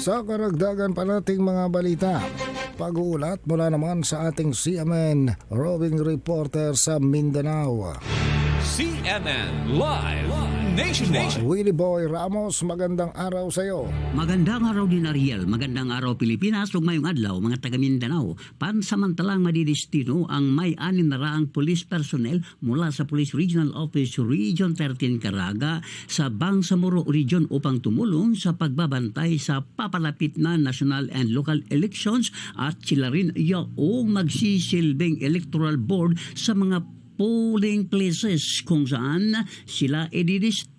Sa karagdagan pa nating mga balita, pag-uulat mula naman sa ating CMN roving reporter sa Mindanao. CNN Live Nationwide. Willie Boy Ramos, magandang araw sa iyo. Magandang araw din Ariel, magandang araw Pilipinas ug mayong adlaw mga taga Mindanao. Pansamantalang madidestino ang may anin na raang police personnel mula sa Police Regional Office Region 13 Caraga sa Bangsamoro Region upang tumulong sa pagbabantay sa papalapit na national and local elections at sila rin yaong magsisilbing electoral board sa mga polling places kung saan sila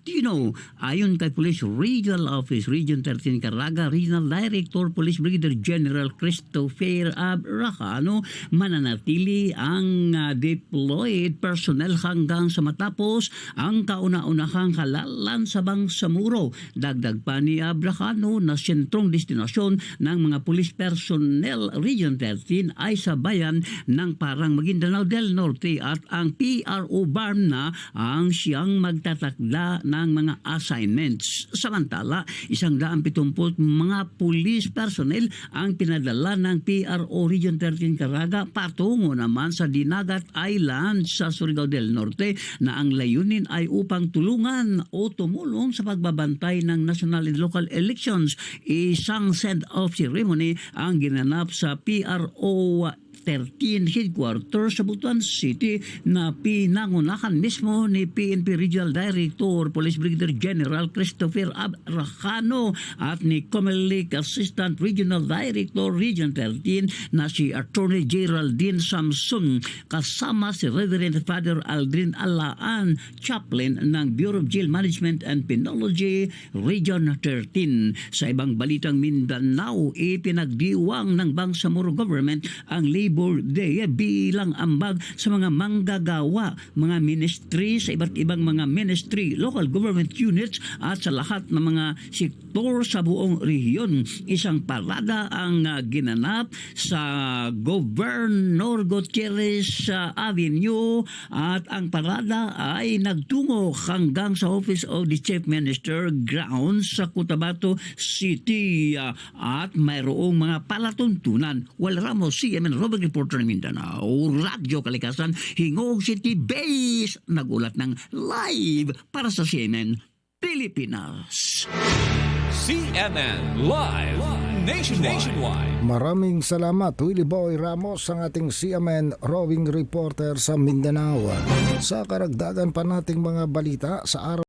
edidestino. Ayon kay Police Regional Office, Region 13 Caraga, Regional Director Police Brigadier General Christopher Abracano, mananatili ang ah, deployed personnel hanggang sa matapos ang kauna-unahang halalan sa Bangsamoro. Dagdag pa ni Abracano na sentrong destinasyon ng mga police personnel Region 13 ay sa bayan ng Parang Maguindanao del Norte at ang PRO BARM na ang siyang magtatakda ng mga assignments. Samantala, isang daan pitumput mga police personnel ang pinadala ng PRO Region 13 Caraga patungo naman sa Dinagat Island sa Surigao del Norte na ang layunin ay upang tulungan o tumulong sa pagbabantay ng national and local elections. Isang send-off ceremony ang ginanap sa PRO 13 headquarters sa Butuan City na pinangunahan mismo ni PNP Regional Director Police Brigadier General Christopher Abracano at ni Comelec Assistant Regional Director Region 13 na si Attorney Geraldine Samson kasama si Reverend Father Aldrin Alaan, Chaplain ng Bureau of Jail Management and Penology Region 13. Sa ibang balitang Mindanao, ipinagdiwang ng Bangsamoro Government ang Labor Day bilang ambag sa mga manggagawa, mga ministry sa iba't ibang mga ministry, local government units at sa lahat ng mga sektor sa buong rehiyon. Isang parada ang ah, ginanap sa Governor Gutierrez ah, Avenue at ang parada ay nagtungo hanggang sa Office of the Chief Minister grounds sa Cotabato City ah, at mayroong mga palatuntunan. Wal Ramos, CMN Robert Reporter ng Mindanao, Radyo Kalikasan, Hingog City Base, nagulat ng live para sa CNN Pilipinas. CNN Live Nationwide. Maraming salamat Willie Boy Ramos ang ating CMN roving reporter sa Mindanao. Sa karagdagan pa nating mga balita sa araw